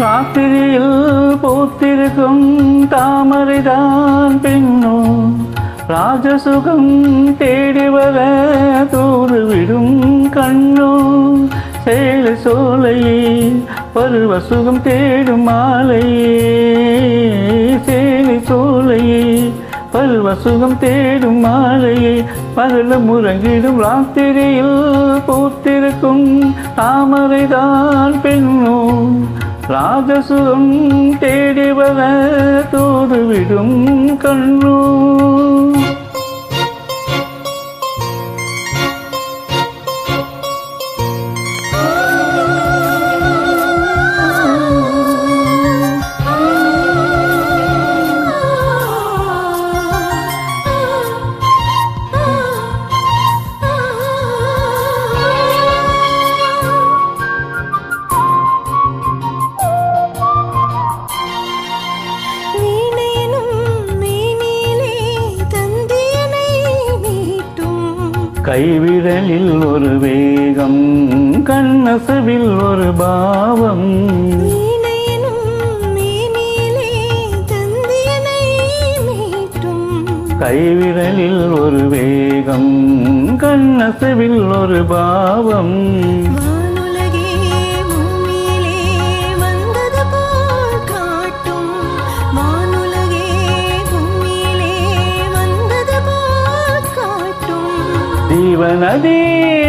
ராத்திரியில் பூத்திருக்கும் தாமரைதான் பெண்ணும் ராஜசுகம் தேடி வர தூது விடும் கண்ணும். சேலை சோலையே பருவ சுகம் தேடும் மாலையே சேலை சோலையே பருவ சுகம் தேடும் மாலையே பகல முறங்கிடும் ராத்திரியில் பூத்திருக்கும் தாமரைதான் பெண்ணும் ராஜசுகம் தேடி வர கண்ணூர். கைவிரலில் ஒரு வேகம் கண்ணசவில் ஒரு பாவம். கைவிரலில் ஒரு வேகம் கண்ணசவில் ஒரு பாவம். ஜீவநதி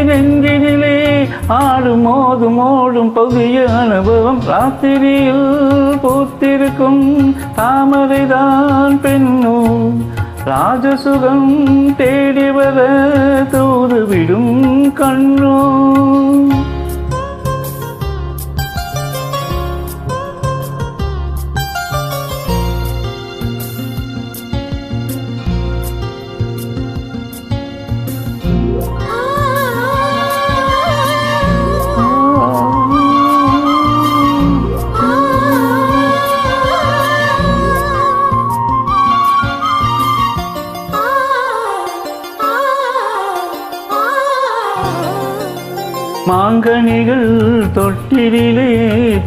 நெஞ்சினிலே ஆடும் மோதும் ஓடும் பகுதிய அனுபவம் ராத்திரியில் பூத்திருக்கும். தாமரைதான் பெண்ணும் ராஜசுகம் தேடி வர தூதுவிடும் கண்ணோ மாங்கனிகள் தொட்டிலே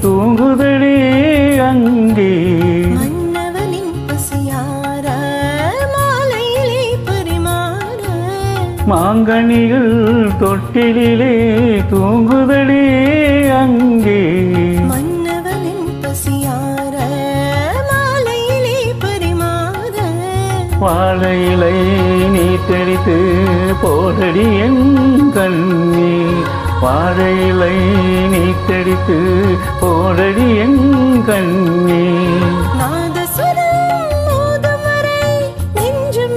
தூங்குதடே அங்கே. மாங்கனிகள் தொட்டிலே தூங்குதடே அங்கே. வாழையிலை நீட்டடித்து போடடி என் கண்ணி வாழையிலை நீட்டடித்து போடடி என் கண்ணி. நாதசுரம் மோதும் வரை நெஞ்சும்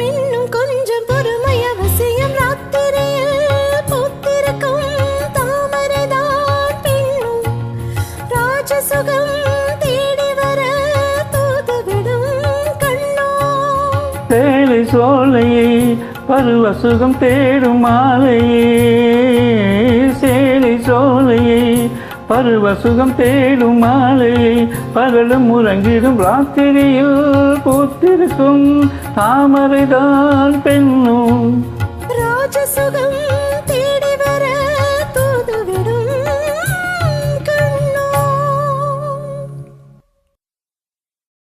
பருவ சுகம் தேடும் மாலையை பகலும் உறங்கிடும் ராத்திரியில் பூத்திருக்கும் தாமரைதான் பெண்ணும். ராஜசுகம்